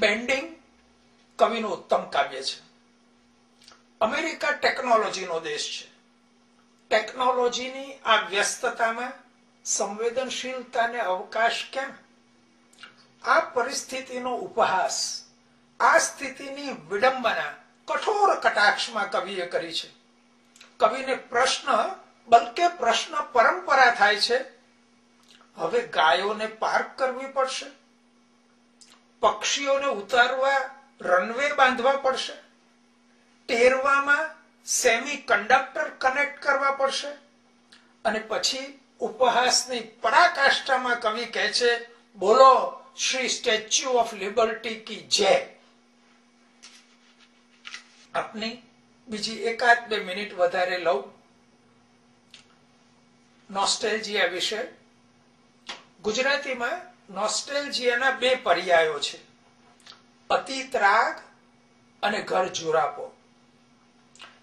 Bending કવિનું ઉત્તમ કાવ્ય છે. અમેરિકા ટેકનોલોજીનો દેશ છે. ટેકનોલોજીની આ વ્યસ્તતામાં સંવેદનશીલતાને અવકાશ કેમ? આ પરિસ્થિતિનો ઉપહાસ, આ સ્થિતિની વિડંબના કઠોર કટાક્ષમાં કવિએ કરી છે. કવિને પ્રશ્ન, બલકે પ્રશ્ન પરંપરા થાય છે, હવે ગાયોને પાર્ક કરવી પડશે. પક્ષીઓને ઉતારવા રનવે બાંધવા પડશે. ટેરવામાં સેમી કંડક્ટર કનેક્ટ કરવા પડશે. અને પછી ઉપહાસની પરાકાષ્ઠામાં કવિ કહે છે, બોલો, શ્રી સ્ટેચ્યુ ઓફ લિબર્ટી કી જય. આપની બીજી એકાદ બે મિનિટ વધારે લઉં. નોસ્ટેલજીયા વિશે. ગુજરાતીમાં નોસ્ટેલજીયાના બે પર્યાયો છે. અતીત રાગ અને ઘર જુરાપો.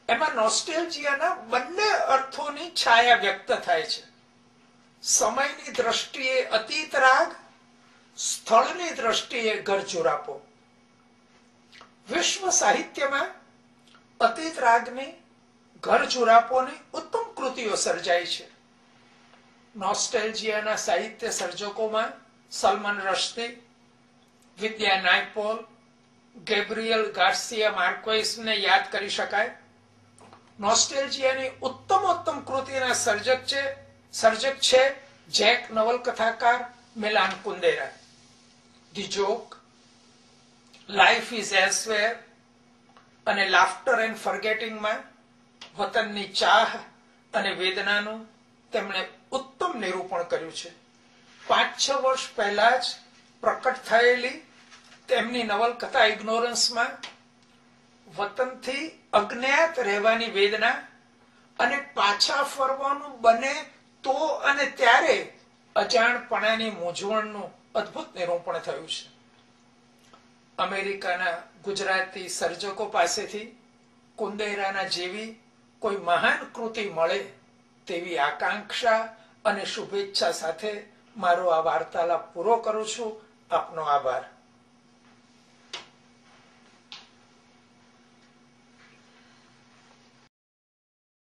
એમાં નોસ્ટેલજીયાના બંને અર્થોની છાયા વ્યક્ત થાય છે. સમયની દ્રષ્ટિએ અતીત રાગ, સ્થળની દ્રષ્ટિએ ઘર જુરાપો. વિશ્વ સાહિત્યમાં અતીત રાગની, ઘર જુરાપોની ઉત્તમ કૃતિઓ સર્જાય છે. નોસ્ટેલજીયાના સાહિત્ય સર્જકોમાં સલમાન રશ્દી વિદ્યા નાયપોલ ગેબ્રિયલ ગાર્સિયા માર્કોઇસને યાદ કરી શકાય. નોસ્ટેલજીયાની ઉત્તમોત્તમ કૃતિના સર્જક છે સર્જક છે જેક નવલકથાકાર Milan Kundera. The joke life is elsewhere અને લાફ્ટર એન્ડ ફર્ગેટિંગમાં વતનની ચાહ અને વેદનાનું તેમણે ઉત્તમ નિરૂપણ કર્યું છે. પાંચ છ વર્ષ પહેલા જ પ્રકટ થયેલી તેમની નવલકથા ઇગ્નોરન્સમાં વતનથી અજ્ઞાત રહેવાની વેદના અને પાછા ફરવાનું બને તો અને ત્યારે અજાણપણાની મૂંઝવણનું અદ્ભુત નિરૂપણ થયું છે. અમેરિકાના ગુજરાતી સર્જકો પાસેથી કુંદેરાના જેવી કોઈ મહાન કૃતિ મળે તેવી આકાંક્ષા અને શુભેચ્છા સાથે મારો આ વાર્તાલાપ પૂરો કરું છું. આપનો આભાર.